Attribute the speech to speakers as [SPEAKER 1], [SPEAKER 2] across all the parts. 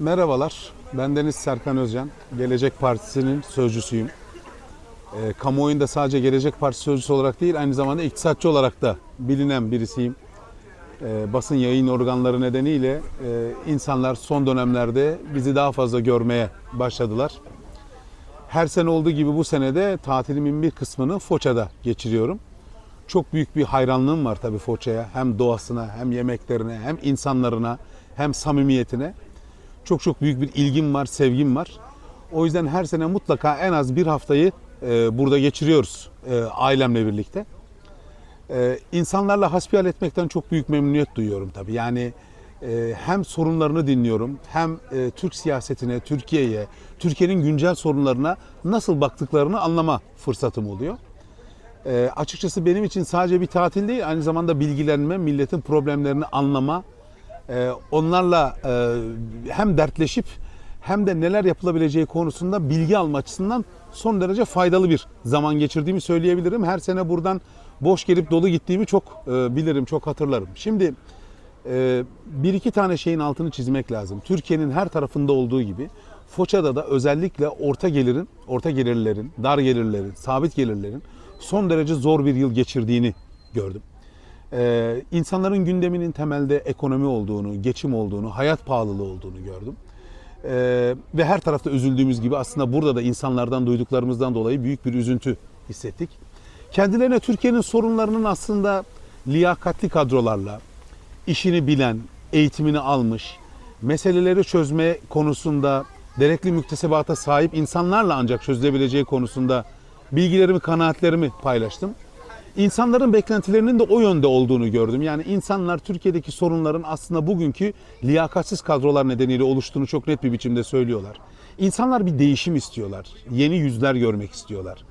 [SPEAKER 1] Merhabalar, ben Deniz Serkan Özcan. Gelecek Partisi'nin sözcüsüyüm. E, kamuoyunda sadece Gelecek Partisi sözcüsü olarak değil, aynı zamanda iktisatçı olarak da bilinen birisiyim. E, basın yayın organları nedeniyle e, insanlar son dönemlerde bizi daha fazla görmeye başladılar. Her sene olduğu gibi bu senede tatilimin bir kısmını Foça'da geçiriyorum. Çok büyük bir hayranlığım var tabii Foça'ya. Hem doğasına, hem yemeklerine, hem insanlarına, hem samimiyetine. Çok çok büyük bir ilgim var, sevgim var. O yüzden her sene mutlaka en az bir haftayı e, burada geçiriyoruz e, ailemle birlikte. E, insanlarla hasbihal etmekten çok büyük memnuniyet duyuyorum tabii. Yani e, hem sorunlarını dinliyorum, hem e, Türk siyasetine, Türkiye'ye, Türkiye'nin güncel sorunlarına nasıl baktıklarını anlama fırsatım oluyor. E, açıkçası benim için sadece bir tatil değil, aynı zamanda bilgilenme, milletin problemlerini anlama, onlarla e, hem dertleşip hem de neler yapılabileceği konusunda bilgi alma açısından son derece faydalı bir zaman geçirdiğimi söyleyebilirim. Her sene buradan boş gelip dolu gittiğimi çok e, bilirim, çok hatırlarım. Şimdi e, bir iki tane şeyin altını çizmek lazım. Türkiye'nin her tarafında olduğu gibi Foça'da da özellikle orta gelirin, orta gelirlerin, dar gelirlerin, sabit gelirlerin son derece zor bir yıl geçirdiğini gördüm. Ee, insanların gündeminin temelde ekonomi olduğunu, geçim olduğunu, hayat pahalılığı olduğunu gördüm. Ee, ve her tarafta üzüldüğümüz gibi aslında burada da insanlardan duyduklarımızdan dolayı büyük bir üzüntü hissettik. Kendilerine Türkiye'nin sorunlarının aslında liyakatli kadrolarla, işini bilen, eğitimini almış, meseleleri çözme konusunda gerekli müktesebata sahip insanlarla ancak çözülebileceği konusunda bilgilerimi, kanaatlerimi paylaştım. İnsanların beklentilerinin de o yönde olduğunu gördüm. Yani insanlar Türkiye'deki sorunların aslında bugünkü liyakatsiz kadrolar nedeniyle oluştuğunu çok net bir biçimde söylüyorlar. İnsanlar bir değişim istiyorlar. Yeni yüzler görmek istiyorlar.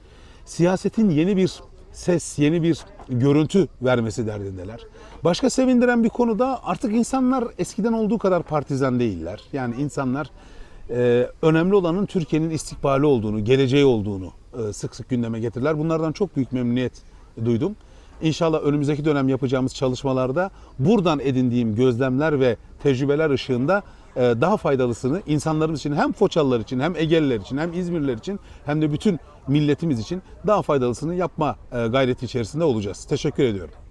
[SPEAKER 1] Siyasetin yeni bir ses, yeni bir görüntü vermesi derdindeler. Başka sevindiren bir konu da artık insanlar eskiden olduğu kadar partizan değiller. Yani insanlar e, önemli olanın Türkiye'nin istikbali olduğunu, geleceği olduğunu e, sık sık gündeme getirdiler. Bunlardan çok büyük memnuniyet duydum. İnşallah önümüzdeki dönem yapacağımız çalışmalarda buradan edindiğim gözlemler ve tecrübeler ışığında e, daha faydalısını insanlarımız için hem Foçalılar için hem Egeliler için hem İzmirliler için hem de bütün milletimiz için daha faydalısını yapma e, gayreti içerisinde olacağız. Teşekkür ediyorum.